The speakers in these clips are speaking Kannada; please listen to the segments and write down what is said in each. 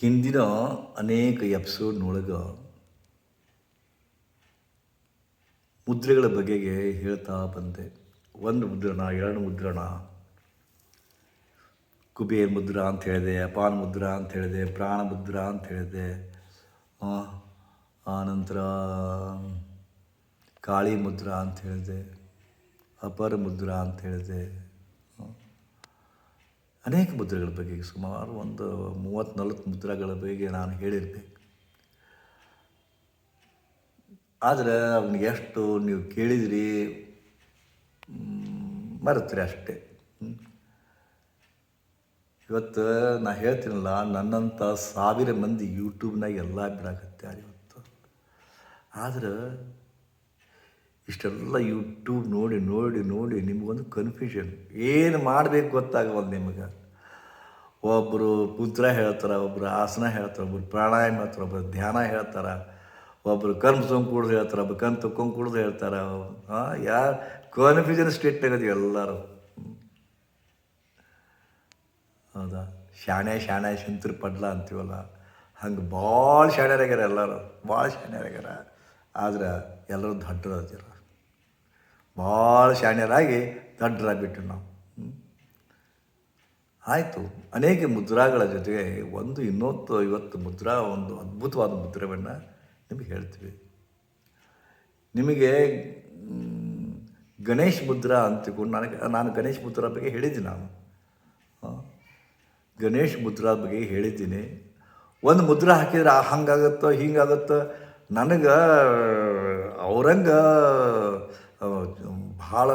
ಹಿಂದಿನ ಅನೇಕ ಎಪಿಸೋಡ್ನೊಳಗೆ ಮುದ್ರೆಗಳ ಬಗೆಗೆ ಹೇಳ್ತಾ ಬಂದೆ. ಒಂದು ಮುದ್ರಣ, ಎರಡು ಮುದ್ರಣ. ಕುಬೇರ್ ಮುದ್ರ ಅಂತ ಹೇಳಿದೆ, ಅಪಾನ್ ಮುದ್ರ ಅಂತ ಹೇಳಿದೆ, ಪ್ರಾಣ ಮುದ್ರ ಅಂತ ಹೇಳಿದೆ. ಆನಂತರ ಕಾಳಿ ಮುದ್ರ ಅಂತ ಹೇಳಿದೆ, ಅಪರ ಮುದ್ರ ಅಂತ ಹೇಳಿದೆ. ಅನೇಕ ಮುದ್ರೆಗಳ ಬಗ್ಗೆ ಸುಮಾರು ಒಂದು ಮೂವತ್ತು ನಲವತ್ತು ಮುದ್ರೆಗಳ ಬಗ್ಗೆ ನಾನು ಹೇಳಿರ್ಬೇಕು ಆದರೆ ಅವನಿಗೆ ಎಷ್ಟು ನೀವು ಕೇಳಿದ್ರಿ ಮರೆತ್ರಿ ಅಷ್ಟೇ. ಇವತ್ತು ನಾ ಹೇಳ್ತೀನಲ್ಲ ನನ್ನಂಥ ಸಾವಿರ ಮಂದಿ ಯೂಟ್ಯೂಬ್ನಾಗ ಎಲ್ಲ ಬಿಡಾಕತ್ಯಾರ ಇವತ್ತು. ಆದ್ರೆ ಇಷ್ಟೆಲ್ಲ ಯೂಟ್ಯೂಬ್ ನೋಡಿ ನೋಡಿ ನೋಡಿ ನಿಮಗೊಂದು ಕನ್ಫ್ಯೂಷನ್ ಏನು ಮಾಡಬೇಕು ಗೊತ್ತಾಗವಲ್ಲ ನಿಮಗೆ? ಒಬ್ಬರು ಪುತ್ರ ಹೇಳ್ತಾರೆ ಒಬ್ಬರು ಆಸನ ಹೇಳ್ತಾರೆ ಒಬ್ಬರು ಪ್ರಾಣಾಯಾಮ ಹೇಳ್ತಾರೆ ಒಬ್ಬರು ಧ್ಯಾನ ಹೇಳ್ತಾರೆ ಒಬ್ಬರು ಕರ್ಮ ಕುಡ್ದು ಹೇಳ್ತಾರೆ ಒಬ್ಬರು ಕಣ್ ತೊಗೊಂಡು ಕುಡ್ದು ಹೇಳ್ತಾರೆ ಯಾರು ಕನ್ಫ್ಯೂಷನ್ ಸ್ಟೇಟ್ ಆಗೋದು ಎಲ್ಲರೂ. ಹೌದಾ? ಶಾಣೆ ಶಾಣೆ, ಶಂತ್ರ, ಪಡ್ಲ ಅಂತೀವಲ್ಲ? ಹಂಗೆ ಭಾಳ ಶಾಣ್ಯರಾಗ್ಯಾರ ಎಲ್ಲರೂ. ಭಾಳ ಶಾಣ್ಯರಾಗ್ಯಾರ ಆದ್ರೆ ಎಲ್ಲರೂ ದಡ್ಡರದಿರ ಭಾಳ ಶಾಣ್ಯರಾಗಿ ದಡ್ಡರಾಗ್ಬಿಟ್ಟು ನಾವು. ಆಯಿತು. ಅನೇಕ ಮುದ್ರಾಗಳ ಜೊತೆಗೆ ಒಂದು ಇನ್ನೊಂದು ಇವತ್ತು ಮುದ್ರಾ ಒಂದು ಅದ್ಭುತವಾದ ಮುದ್ರವನ್ನು ನಿಮಗೆ ಹೇಳ್ತೀವಿ. ನಿಮಗೆ ಗಣೇಶ್ ಮುದ್ರಾ ಅಂತಿಕೊಂಡು ನನಗೆ ನಾನು ಗಣೇಶ್ ಮುದ್ರಾ ಬಗ್ಗೆ ಹೇಳಿದ್ದೀನಿ ನಾನು. ಗಣೇಶ್ ಮುದ್ರಾ ಬಗ್ಗೆ ಹೇಳಿದ್ದೀನಿ. ಒಂದು ಮುದ್ರಾ ಹಾಕಿದ್ರೆ ಹಂಗಾಗತ್ತೋ ಹಿಂಗಾಗತ್ತೋ ನನಗೆ ಅವ್ರಂಗ ಆ, ಭಾಳ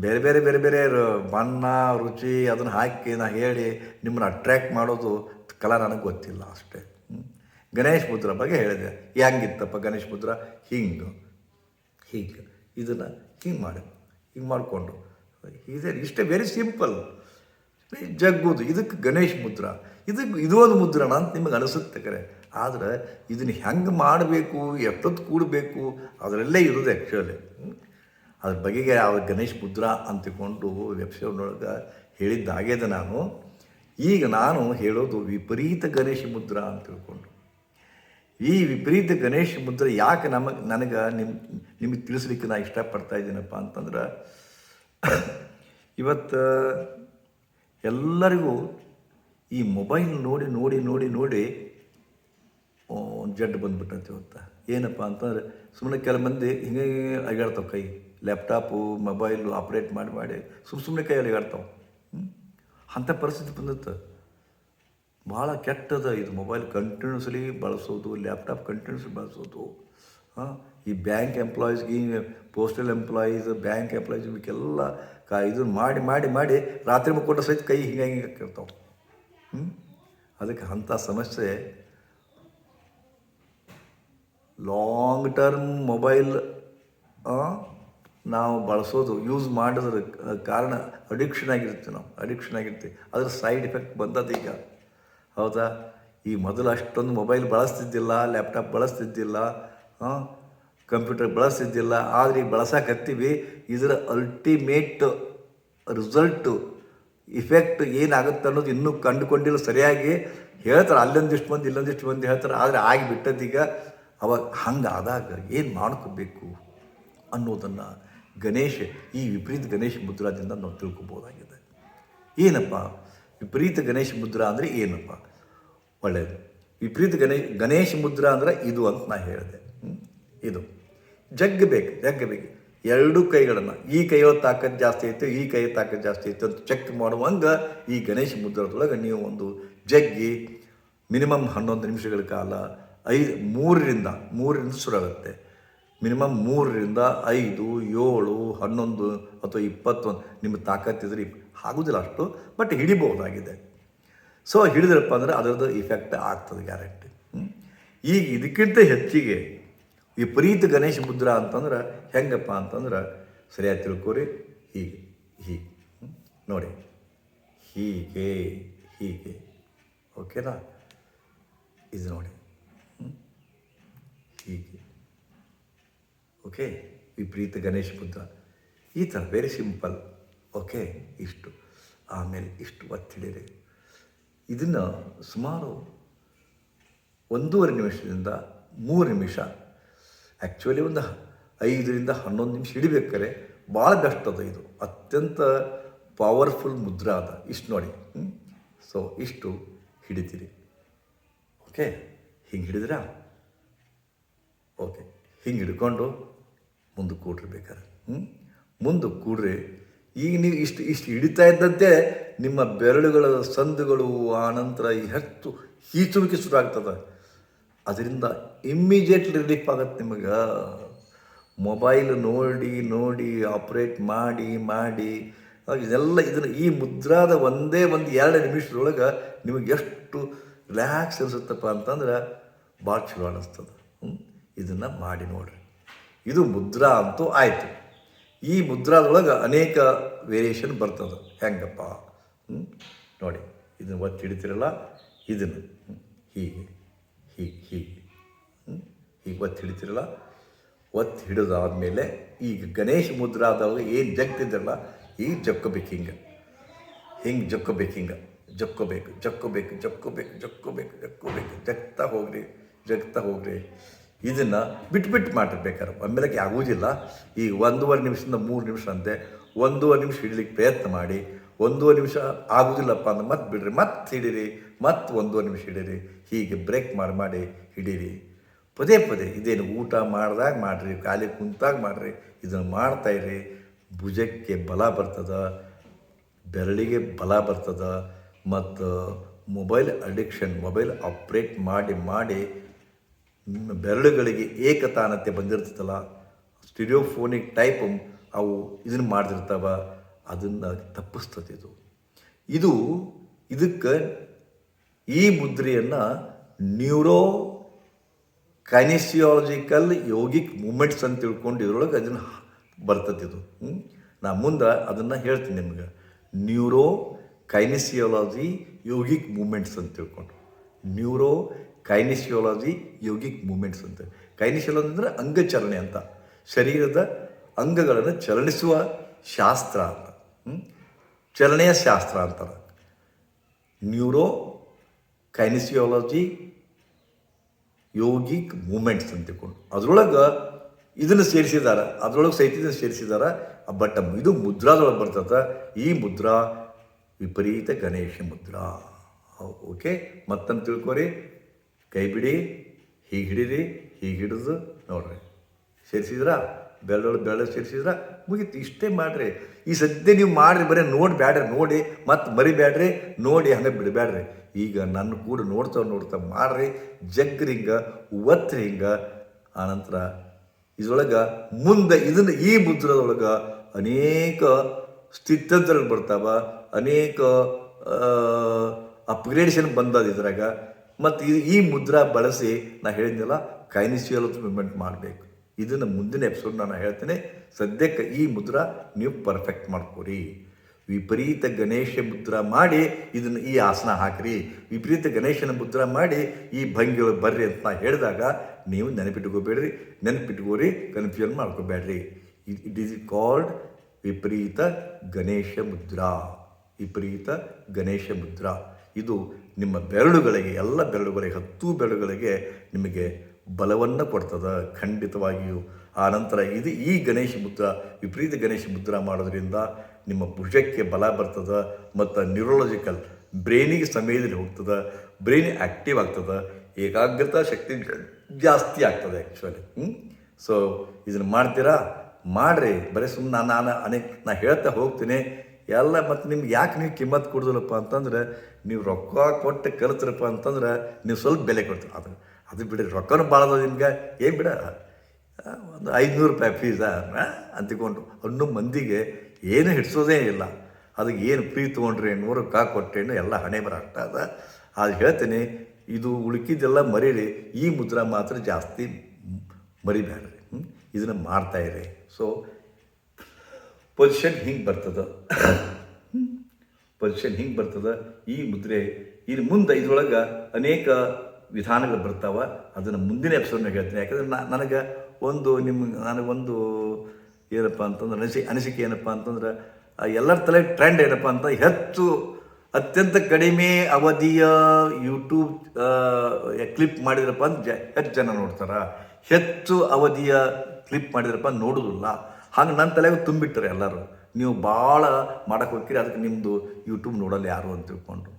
ಬೇರೆ ಬೇರೆ ಬೇರೆ ಬೇರೆ ಬಣ್ಣ, ರುಚಿ ಅದನ್ನು ಹಾಕಿ ನಾ ಹೇಳಿ ನಿಮ್ಮನ್ನು ಅಟ್ರ್ಯಾಕ್ಟ್ ಮಾಡೋದು ಕಲಾ ನನಗೆ ಗೊತ್ತಿಲ್ಲ ಅಷ್ಟೇ. ಗಣೇಶ್ ಮುದ್ರ ಬಗ್ಗೆ ಹೇಳಿದೆ. ಹೆಂಗಿತ್ತಪ್ಪ ಗಣೇಶ್ ಮುದ್ರ ಹಿಂಗೆ. ಹೀಗೆ. ಇದನ್ನು ಹಿಂಗೆ ಮಾಡಿ. ಹಿಂಗೆ ಮಾಡಿಕೊಂಡು. ಇದೆ ಇಷ್ಟೇ ವೆರಿ ಸಿಂಪಲ್ ಜಗ್ಗುದು. ಇದಕ್ಕೆ ಗಣೇಶ್ ಮುದ್ರ. ಇದಕ್ಕೆ ಇದು ಒಂದು ಮುದ್ರಣ ಅಂತ ನಿಮಗೆ ಅನಿಸುತ್ತೆ ಕರೆ. ಆದರೆ ಇದನ್ನು ಹೆಂಗೆ ಮಾಡಬೇಕು, ಎಷ್ಟೊತ್ತು ಕೂಡಬೇಕು, ಅದರಲ್ಲೇ ಇರೋದು ಆ್ಯಕ್ಚುಲಿ ಅದ್ರ ಬಗೆಗೆ ಆ ಗಣೇಶ್ ಮುದ್ರಾ ಅಂತಿಕೊಂಡು ವೆಬ್ಸೈಟ್ನೊಳಗೆ ಆಗೇದ ನಾನು, ಈಗ ನಾನು ಹೇಳೋದು ವಿಪರೀತ ಗಣೇಶ ಮುದ್ರ ಅಂತ ತಿಳ್ಕೊಂಡು. ಈ ವಿಪರೀತ ಗಣೇಶ ಮುದ್ರ ಯಾಕೆ ನಮಗೆ ನನಗೆ ನಿಮ್ಮ ನಿಮಗೆ ತಿಳಿಸ್ಲಿಕ್ಕೆ ನಾನು ಇಷ್ಟಪಡ್ತಾ ಇದ್ದೀನಪ್ಪ ಅಂತಂದ್ರೆ, ಇವತ್ತು ಎಲ್ಲರಿಗೂ ಈ ಮೊಬೈಲ್ ನೋಡಿ ನೋಡಿ ನೋಡಿ ನೋಡಿ ಒಂದು ಜಡ್ಡು ಬಂದ್ಬಿಟ್ಟಂತೆ ಇವತ್ತು. ಏನಪ್ಪ ಅಂತಂದ್ರೆ ಸುಮ್ಮನೆ ಕೆಲವು ಮಂದಿ ಹಿಂಗೆ ಅಗಾಡ್ತಾವೆ ಕೈ. ಲ್ಯಾಪ್ಟಾಪು, ಮೊಬೈಲು ಆಪ್ರೇಟ್ ಮಾಡಿ ಮಾಡಿ ಸುಮ್ಮ ಸುಮ್ಮನೆ ಕೈಯಲ್ಲಿ ಆಡ್ತಾವೆ ಅಂಥ ಪರಿಸ್ಥಿತಿ ಬಂದಿತ್ತು. ಭಾಳ ಕೆಟ್ಟದ ಇದು ಮೊಬೈಲ್ ಕಂಟಿನ್ಯೂಸ್ಲಿ ಬಳಸೋದು, ಲ್ಯಾಪ್ಟಾಪ್ ಕಂಟಿನ್ಯೂಸ್ಲಿ ಬಳಸೋದು. ಈ ಬ್ಯಾಂಕ್ ಎಂಪ್ಲಾಯೀಸ್ಗೆ ಪೋಸ್ಟಲ್ ಎಂಪ್ಲಾಯೀಸ್ ಬ್ಯಾಂಕ್ ಎಂಪ್ಲಾಯೀಸ್ ಇವಕ್ಕೆಲ್ಲ ಕಾ ಇದು ಮಾಡಿ ಮಾಡಿ ಮಾಡಿ ರಾತ್ರಿ ಮಕ್ಕೊಂಡ ಸಹಿತ ಕೈ ಹಿಂಗೆ ಹಿಂಗೆ ಹಾಕಿರ್ತಾವೆ. ಅದಕ್ಕೆ ಅಂಥ ಸಮಸ್ಯೆ ಲಾಂಗ್ ಟರ್ಮ್ ಮೊಬೈಲ್ ನಾವು ಬಳಸೋದು ಯೂಸ್ ಮಾಡೋದ್ರ ಕಾರಣ ಅಡಿಕ್ಷನ್ ಆಗಿರ್ತೀವಿ ನಾವು ಅಡಿಕ್ಷನ್ ಆಗಿರ್ತೀವಿ ಅದರ ಸೈಡ್ ಎಫೆಕ್ಟ್ ಬಂದದ್ದು ಈಗ. ಹೌದಾ? ಈ ಮೊದಲು ಅಷ್ಟೊಂದು ಮೊಬೈಲ್ ಬಳಸ್ತಿದ್ದಿಲ್ಲ ಲ್ಯಾಪ್ಟಾಪ್ ಬಳಸ್ತಿದ್ದಿಲ್ಲ ಕಂಪ್ಯೂಟರ್ ಬಳಸ್ತಿದ್ದಿಲ್ಲ, ಆದರೆ ಈಗ ಬಳಸಕತ್ತೀವಿ ಇದರ ಅಲ್ಟಿಮೇಟ್ ರಿಸಲ್ಟು ಇಫೆಕ್ಟ್ ಏನಾಗುತ್ತೆ ಅನ್ನೋದು ಇನ್ನೂ ಕಂಡುಕೊಂಡಿಲ್ಲ ಸರಿಯಾಗಿ. ಹೇಳ್ತಾರೆ, ಅಲ್ಲೊಂದಿಷ್ಟು ಮಂದಿ ಇಲ್ಲೊಂದಿಷ್ಟು ಮಂದಿ ಹೇಳ್ತಾರೆ, ಆದರೆ ಆಗಿಬಿಟ್ಟದೀಗ ಅವಾಗ ಹಂಗೆ ಏನು ಮಾಡ್ಕೋಬೇಕು ಅನ್ನೋದನ್ನು ಗಣೇಶ, ಈ ವಿಪರೀತ ಗಣೇಶ ಮುದ್ರಾದಿಂದ ನಾವು ತಿಳ್ಕೊಬೋದಾಗಿದೆ ಏನಪ್ಪ? ವಿಪರೀತ ಗಣೇಶ ಮುದ್ರಾ ಅಂದರೆ ಏನಪ್ಪ? ಒಳ್ಳೆಯದು ವಿಪರೀತ ಗಣೇಶ ಗಣೇಶ ಮುದ್ರಾ ಅಂದರೆ ಇದು ಅಂತ ನಾ ಹೇಳಿದೆ? ಇದು. ಜಗ್ಗಬೇಕು ಜಗ್ಗಬೇಕು. ಎರಡೂ ಕೈಗಳನ್ನು. ಈ ಕೈಯೋ ತಾಕತ್ತು ಜಾಸ್ತಿ ಐತೆ, ಈ ಕೈ ತಾಕತ್ ಜಾಸ್ತಿ ಐತೆ ಅಂತ ಚೆಕ್ ಮಾಡುವಂಗೆ ಈ ಗಣೇಶ ಮುದ್ರದೊಳಗೆ ನೀವು ಒಂದು ಜಗ್ಗಿ ಮಿನಿಮಮ್ ಹನ್ನೊಂದು ನಿಮಿಷಗಳ ಕಾಲ ಐದು ಮೂರರಿಂದ ಮೂರರಿಂದ ಶುರುವಾಗುತ್ತೆ ಮಿನಿಮಮ್ ಮೂರರಿಂದ ಐದು, ಏಳು, ಹನ್ನೊಂದು ಅಥವಾ ಇಪ್ಪತ್ತೊಂದು. ನಿಮ್ಮ ತಾಕತ್ತಿದ್ರೆ ಆಗೋದಿಲ್ಲ ಅಷ್ಟು ಬಟ್ ಹಿಡಿಬಹುದಾಗಿದೆ. ಸೊ ಹಿಡಿದ್ರಪ್ಪ ಅಂದ್ರೆ ಅದರದ್ದು ಇಫೆಕ್ಟ್ ಆಗ್ತದೆ ಗ್ಯಾರಂಟಿ ಈಗ ಇದಕ್ಕಿಂತ ಹೆಚ್ಚಿಗೆ ವಿಪರೀತ ಗಣೇಶ ಮುದ್ರ ಅಂತಂದ್ರೆ ಹೆಂಗಪ್ಪ ಅಂತಂದ್ರೆ ಸರಿಯಾಗಿ ತಿಳ್ಕೊರಿ, ಹೀಗೆ ಹೀಗೆ. ನೋಡಿ, ಹೀಗೆ ಹೀಗೆ. ಓಕೆನಾ ಇದು ನೋಡಿ? ಹೀಗೆ. ಓಕೆ, ವಿಪರೀತ ಗಣೇಶ ಬುದ್ಧ ಈ ಥರ ವೆರಿ ಸಿಂಪಲ್ ಓಕೆ, ಇಷ್ಟು. ಆಮೇಲೆ ಇಷ್ಟು ಒತ್ತಿಡಿರಿ. ಇದನ್ನು ಸುಮಾರು ಒಂದೂವರೆ ನಿಮಿಷದಿಂದ ಮೂರು ನಿಮಿಷ ಆ್ಯಕ್ಚುಲಿ ಒಂದು ಐದರಿಂದ ಹನ್ನೊಂದು ನಿಮಿಷ ಹಿಡಿಬೇಕಾರೆ ಭಾಳ ಬೆಸ್ಟ್ ಅದು ಇದು. ಅತ್ಯಂತ ಪವರ್ಫುಲ್ ಮುದ್ರಾ ಅದ. ಇಷ್ಟು ನೋಡಿ ಸೊ ಇಷ್ಟು ಹಿಡಿತೀರಿ. ಓಕೆ, ಹಿಂಗೆ ಹಿಡಿದ್ರಾ? ಓಕೆ, ಹಿಂಗೆ ಹಿಡ್ಕೊಂಡು ಮುಂದೆ ಕೂಡ್ರಿ ಬೇಕಾದ್ರೆ ಹ್ಞೂ ಮುಂದೆ ಕೂಡ್ರಿ. ಈಗ ನೀವು ಇಷ್ಟು ಇಷ್ಟು ಹಿಡಿತಾ ಇದ್ದಂತೆ ನಿಮ್ಮ ಬೆರಳುಗಳ ಸಂದುಗಳು ಆನಂತರ ಈ ಹೆಚ್ಚು ಹೀಚುವಿಕೆ ಶುರು ಆಗ್ತದೆ. ಅದರಿಂದ ಇಮ್ಮಿಡಿಯೇಟ್ಲಿ ರಿಲೀಫ್ ಆಗತ್ತೆ ನಿಮಗೆ. ಮೊಬೈಲ್ ನೋಡಿ ನೋಡಿ ಆಪ್ರೇಟ್ ಮಾಡಿ ಮಾಡಿ ಆ, ಇದೆಲ್ಲ ಇದನ್ನು ಈ ಮುದ್ರಾದ ಒಂದೇ ಒಂದು ಎರಡು ನಿಮಿಷದೊಳಗೆ ನಿಮಗೆ ಎಷ್ಟು ರಿಲ್ಯಾಕ್ಸ್ ಅನಿಸುತ್ತಪ್ಪ ಅಂತಂದ್ರೆ ಭಾಳ ಚಲೋ ಅನ್ನಿಸ್ತದೆ ಇದನ್ನು ಮಾಡಿ ನೋಡ್ರಿ. ಇದು ಮುದ್ರಾ ಅಂತೂ ಆಯಿತು. ಈ ಮುದ್ರಾದೊಳಗೆ ಅನೇಕ ವೇರಿಯೇಷನ್ ಬರ್ತದೆ. ಹೆಂಗಪ್ಪ? ನೋಡಿ, ಇದನ್ನು ಒತ್ತಿ ಹಿಡಿತಿರಲ್ಲ ಇದನ್ನು. ಹೀಗೆ ಹೀಗೆ ಹೀಗೆ? ಹೀಗೆ. ಒತ್ತಿ ಹಿಡಿತಿರಲ್ಲ ಒತ್ತಿ ಹಿಡಿದಾದ್ಮೇಲೆ ಈಗ ಗಣೇಶ ಮುದ್ರಾದವಾಗ ಏನು ಜಗ್ತಿದ್ರಲ್ಲ ಈಗ ಜಕ್ಕೋಬೇಕು ಹಿಂಗೆ. ಹಿಂಗೆ ಜಕ್ಕೋಬೇಕು ಹಿಂಗೆ. ಜಕ್ಕೋಬೇಕು ಜಕ್ಕೋಬೇಕು ಜಕ್ಕೋಬೇಕು ಜಕ್ಕೋಬೇಕು ಜಕ್ಕೋಬೇಕು ಜಗ್ತಾ ಹೋಗ್ರಿ ಜಗ್ತಾ ಹೋಗ್ರಿ. ಇದನ್ನು ಬಿಟ್ಬಿಟ್ಟು ಮಾಡಿರಿ ಬೇಕಾದ್ರೆ ಒಮ್ಮೆಲಕ್ಕೆ ಆಗುವುದಿಲ್ಲ. ಈ ಒಂದೂವರೆ ನಿಮಿಷದಿಂದ ಮೂರು ನಿಮಿಷ ಅಂತೆ ಒಂದೂವರೆ ನಿಮಿಷ ಹಿಡಲಿಕ್ಕೆ ಪ್ರಯತ್ನ ಮಾಡಿ, ಒಂದೂವರೆ ನಿಮಿಷ ಆಗುವುದಿಲ್ಲಪ್ಪ ಅಂದ್ರೆ ಮತ್ತೆ ಬಿಡ್ರಿ ಮತ್ತೆ ಹಿಡೀರಿ ಮತ್ತೆ ಒಂದೂವರೆ ನಿಮಿಷ ಹಿಡೀರಿ, ಹೀಗೆ ಬ್ರೇಕ್ ಮಾಡಿ ಮಾಡಿ ಹಿಡೀರಿ. ಪದೇ ಪದೇ ಇದೇನು ಊಟ ಮಾಡಿದಾಗ ಮಾಡಿರಿ, ಖಾಲಿ ಕುಂತಾಗ ಮಾಡಿರಿ, ಇದನ್ನು ಮಾಡ್ತಾಯಿರಿ ಭುಜಕ್ಕೆ ಬಲ ಬರ್ತದ, ಬೆರಳಿಗೆ ಬಲ ಬರ್ತದ, ಮತ್ತು ಮೊಬೈಲ್ ಅಡಿಕ್ಷನ್, ಮೊಬೈಲ್ ಆಪ್ರೇಟ್ ಮಾಡಿ ಮಾಡಿ ಬೆರಳುಗಳಿಗೆ ಏಕತಾನತೆ ಬಂದಿರ್ತದಲ್ಲ, ಸ್ಟಿರಿಯೋಫೋನಿಕ್ ಟೈಪ್ ಅವು ಇದನ್ನು ಮಾಡ್ತಿರ್ತಾವ, ಅದನ್ನು ತಪ್ಪಿಸ್ತದೆ ಇದು. ಇದು, ಇದಕ್ಕೆ ಈ ಮುದ್ರೆಯನ್ನು ನ್ಯೂರೋ ಕೈನೆಸಿಯಾಲಜಿಕಲ್ ಯೋಗಿಕ್ ಮೂಮೆಂಟ್ಸ್ ಅಂತ ತಿಳ್ಕೊಂಡು ಇದರೊಳಗೆ ಅದನ್ನು ಬರ್ತದೆ ಇದು? ನಾ ಮುಂದೆ ಅದನ್ನು ಹೇಳ್ತೀನಿ ನಿಮ್ಗೆ. ನ್ಯೂರೋ ಕೈನೆಸಿಯಾಲಜಿ ಯೋಗಿಕ್ ಮೂಮೆಂಟ್ಸ್ ಅಂತ ತಿಳ್ಕೊಂಡು. ನ್ಯೂರೋ ಕೈನಿಸಿಯಾಲಜಿ, ಯೋಗಿಕ್ ಮೂಮೆಂಟ್ಸ್ ಅಂತ. ಕೈನಿಶಿಯೋಲಜಿ ಅಂದರೆ ಅಂಗಚಲನೆ ಅಂತ. ಶರೀರದ ಅಂಗಗಳನ್ನು ಚಲನಿಸುವ ಶಾಸ್ತ್ರ ಅಂತ? ಚಲನೆಯ ಶಾಸ್ತ್ರ ಅಂತಾರೆ. ನ್ಯೂರೋ ಕೈನಿಸಿಯಾಲಜಿ, ಯೋಗಿಕ್ ಮೂಮೆಂಟ್ಸ್ ಅಂತ ತಿಳ್ಕೊಂಡು. ಅದ್ರೊಳಗೆ ಇದನ್ನು ಸೇರಿಸಿದ್ದಾರೆ ಅದ್ರೊಳಗೆ ಸಹಿತ ಇದನ್ನು ಸೇರಿಸಿದ್ದಾರೆ ಬಟ್ ಇದು ಮುದ್ರಾದೊಳಗೆ ಬರ್ತದೆ. ಈ ಮುದ್ರಾ, ವಿಪರೀತ ಗಣೇಶ ಮುದ್ರಾ. ಓಕೆ ಮತ್ತೊಂದು ತಿಳ್ಕೊರಿ. ಕೈ ಬಿಡಿ, ಹೀಗೆ ಹಿಡೀರಿ, ಹೀಗೆ ಹಿಡಿದು ನೋಡ್ರಿ. ಸೇರಿಸಿದ್ರಾ? ಬೆಳ್ಳೊಳಗೆ ಬೆಳ್ಳ ಸೇರಿಸಿದ್ರ? ಮುಗೀತು, ಇಷ್ಟೇ ಮಾಡ್ರಿ. ಈ ಸದ್ಯ ನೀವು ಮಾಡ್ರಿ ಬರೀ ನೋಡಿ ಬ್ಯಾಡ್ರಿ, ನೋಡಿ ಮತ್ತೆ ಮರಿಬ್ಯಾಡ್ರಿ, ನೋಡಿ ಹಂಗೆ ಬಿಡಬ್ಯಾಡ್ರಿ. ಈಗ ನನ್ನ ಕೂಡ ನೋಡ್ತಾ ನೋಡ್ತಾ ಮಾಡ್ರಿ ಜಗ್ರಿ ಹಿಂಗೆ ಹಿಂಗೆ ಆನಂತರ ಇದ್ರೊಳಗೆ, ಮುಂದೆ ಇದನ್ನು ಈ ಮುದ್ರದೊಳಗೆ ಅನೇಕ ಸ್ಥಿತ್ಯಂತರಗಳು ಬರ್ತಾವ, ಅನೇಕ ಅಪ್ಗ್ರೇಡೇಷನ್ ಬಂದದ ಇದ್ರಾಗ. ಮತ್ತು ಇದು ಈ ಮುದ್ರಾ ಬಳಸಿ ನಾನು ಹೇಳಿದ್ನಲ್ಲ ಕೈನಿಷಿಯಲ್ ಮೂವ್ಮೆಂಟ್ ಮಾಡಬೇಕು. ಇದನ್ನು ಮುಂದಿನ ಎಪಿಸೋಡ್ ನಾನು ಹೇಳ್ತೇನೆ. ಸದ್ಯಕ್ಕೆ ಈ ಮುದ್ರಾ ನೀವು ಪರ್ಫೆಕ್ಟ್ ಮಾಡ್ಕೊರಿ. ವಿಪರೀತ ಗಣೇಶ ಮುದ್ರಾ ಮಾಡಿ ಇದನ್ನು ಈ ಆಸನ ಹಾಕ್ರಿ. ವಿಪರೀತ ಗಣೇಶನ ಮುದ್ರಾ ಮಾಡಿ ಈ ಭಂಗಿಗಳು ಬರ್ರಿ ಅಂತ ಹೇಳಿದಾಗ ನೀವು ನೆನಪಿಟ್ಕೋಬೇಡ್ರಿ. ನೆನಪಿಟ್ಕೋರಿ confusion ಮಾಡ್ಕೋಬೇಡ್ರಿ. It is called viparita Ganesha mudra. ವಿಪರೀತ ಗಣೇಶ ಮುದ್ರಾ. ಇದು ನಿಮ್ಮ ಬೆರಳುಗಳಿಗೆ, ಎಲ್ಲ ಬೆರಳುಗಳಿಗೆ, ಹತ್ತು ಬೆರಳುಗಳಿಗೆ ನಿಮಗೆ ಬಲವನ್ನು ಕೊಡ್ತದೆ ಖಂಡಿತವಾಗಿಯೂ. ಆ ನಂತರ ಇದು ಈ ಗಣೇಶ ಮುದ್ರ, ವಿಪರೀತ ಗಣೇಶ ಮುದ್ರ ಮಾಡೋದ್ರಿಂದ ನಿಮ್ಮ ಭುಜಕ್ಕೆ ಬಲ ಬರ್ತದೆ ಮತ್ತು ನ್ಯೂರೋಲಜಿಕಲ್ ಬ್ರೈನಿಗೆ ಸಮಯದಲ್ಲಿ ಹೋಗ್ತದೆ ಬ್ರೈನ್ ಆ್ಯಕ್ಟಿವ್ ಆಗ್ತದೆ, ಏಕಾಗ್ರತಾ ಶಕ್ತಿ ಜಾಸ್ತಿ ಆಗ್ತದೆ ಆ್ಯಕ್ಚುಲಿ ಸೊ ಇದನ್ನು ಮಾಡ್ತೀರಾ? ಮಾಡ್ರಿ. ಬರೀ ಸುಮ್ಮನೆ ನಾನು ಅನೇಕ ನಾನು ಹೇಳ್ತಾ ಹೋಗ್ತೀನಿ. ಎಲ್ಲ ಮತ್ತು ನಿಮ್ಗೆ ಯಾಕೆ ನೀವು ಕಿಮ್ಮತ್ತು ಕೊಡೋದಿಲ್ಲಪ್ಪ ಅಂತಂದ್ರೆ ನೀವು ರೊಕ್ಕ ಕೊಟ್ಟು ಕಲಿತ್ರಪ್ಪ ಅಂತಂದ್ರೆ ನೀವು ಸ್ವಲ್ಪ ಬೆಲೆ ಕೊಡ್ತೀರಿ. ಅದು ಅದು ಬಿಡಿ ರೊಕ್ಕನೂ ಭಾಳದ ನಿಮ್ಗೆ. ಏನು ಬಿಡ, ಒಂದು ಐದುನೂರು ರೂಪಾಯಿ ಫೀಸಾ ಅಂತಿಕೊಂಡು ಅನ್ನೋ ಮಂದಿಗೆ ಏನು ಹಿಡ್ಸೋದೇ ಇಲ್ಲ. ಅದಕ್ಕೆ ಏನು ಫ್ರೀ ತೊಗೊಂಡ್ರಿ ನೂರು ಕಾ ಕೊಟ್ಟೇನು ಎಲ್ಲ ಹಣೆ ಬರ ಅದ. ಅದು ಹೇಳ್ತೀನಿ, ಇದು ಉಳುಕಿದ್ದೆಲ್ಲ ಮರೀರಿ, ಈ ಮುದ್ರಾ ಮಾತ್ರ ಜಾಸ್ತಿ ಮರಿಬೇಡ್ರಿ? ಇದನ್ನು ಮಾಡ್ತಾಯಿರಿ ಸೊ ಪೊಸಿಷನ್ ಹಿಂಗೆ ಬರ್ತದೆ. ಪೊಸಿಷನ್ ಹಿಂಗೆ ಬರ್ತದೆ. ಈ ಮುದ್ರೆ ಇನ್ನು ಮುಂದೆ ಇದ್ರೊಳಗೆ ಅನೇಕ ವಿಧಾನಗಳು ಬರ್ತಾವ. ಅದನ್ನು ಮುಂದಿನ ಎಪಿಸೋಡ್ನಾಗ ಹೇಳ್ತೀನಿ. ಯಾಕಂದ್ರೆ ನನಗೆ ಒಂದು ನಿಮ್ಗೆ ನನಗೊಂದು ಏನಪ್ಪ ಅಂತಂದ್ರೆ ಅನಿಸಿ, ಅನಿಸಿಕೆ ಏನಪ್ಪ ಅಂತಂದ್ರೆ ಎಲ್ಲರ ತಲೆ ಟ್ರೆಂಡ್ ಏನಪ್ಪ ಅಂತ ಹೆಚ್ಚು, ಅತ್ಯಂತ ಕಡಿಮೆ ಅವಧಿಯ ಯೂಟ್ಯೂಬ್ ಕ್ಲಿಪ್ ಮಾಡಿದ್ರಪ್ಪ ಅಂತ ಜ, ಹೆಚ್ಚು ಜನ ನೋಡ್ತಾರೆ. ಹೆಚ್ಚು ಅವಧಿಯ ಕ್ಲಿಪ್ ಮಾಡಿದ್ರಪ್ಪ ನೋಡೋದಿಲ್ಲ. ಹಂಗೆ ನನ್ನ ತಲೆಗೆ ತುಂಬಿಟ್ಟರೆ ಎಲ್ಲರೂ. ನೀವು ಭಾಳ ಮಾಡಕ್ಕೆ ಹೋಗ್ತೀರಿ, ಅದಕ್ಕೆ ನಿಮ್ಮದು ಯೂಟ್ಯೂಬ್ ನೋಡಲ್ಲ ಯಾರು ಅಂತ ತಿಳ್ಕೊಂಡು.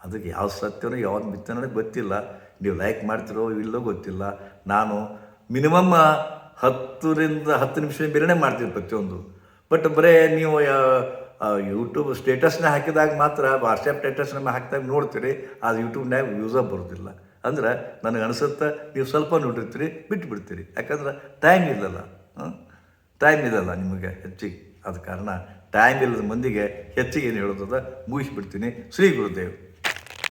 ಅದಕ್ಕೆ ಯಾವ ಸತ್ಯನೋ ಯಾವ ಮಿಥ್ಯನೋ ಗೊತ್ತಿಲ್ಲ. ನೀವು ಲೈಕ್ ಮಾಡ್ತಿರೋ ಇಲ್ಲೋ ಗೊತ್ತಿಲ್ಲ. ನಾನು ಮಿನಿಮಮ್ ಹತ್ತರಿಂದ ಹತ್ತು ನಿಮಿಷ ಬೇರೆ ಮಾಡ್ತೀವಿ ಪ್ರತಿಯೊಂದು. ಬಟ್ ಬರೇ ನೀವು ಯೂಟ್ಯೂಬ್ ಸ್ಟೇಟಸ್ನ ಹಾಕಿದಾಗ ಮಾತ್ರ ವಾಟ್ಸಪ್ ಸ್ಟೇಟಸ್ನ ಹಾಕಿದಾಗ ನೋಡ್ತೀರಿ ಅದು ಯೂಟ್ಯೂಬ್ನಾಗ ಯೂಸ ಬರೋದಿಲ್ಲ. ಅಂದ್ರೆ ನನಗೆ ಅನಿಸುತ್ತೆ, ನೀವು ಸ್ವಲ್ಪ ನೋಡಿರ್ತೀರಿ ಬಿಟ್ಟು ಬಿಡ್ತೀರಿ ಯಾಕಂದ್ರೆ ಟೈಮ್ ಇಲ್ಲಲ್ಲ. ಟೈಮ್ ಇದಲ್ಲ ನಿಮಗೆ ಹೆಚ್ಚಿಗೆ. ಆದ ಕಾರಣ ಟೈಮ್ ಇಲ್ಲದ ಮಂದಿಗೆ ಹೆಚ್ಚಿಗೆ ಏನು ಹೇಳೋದ ಮುಗಿಸ್ಬಿಡ್ತೀನಿ. ಶ್ರೀ ಗುರುದೇವ್.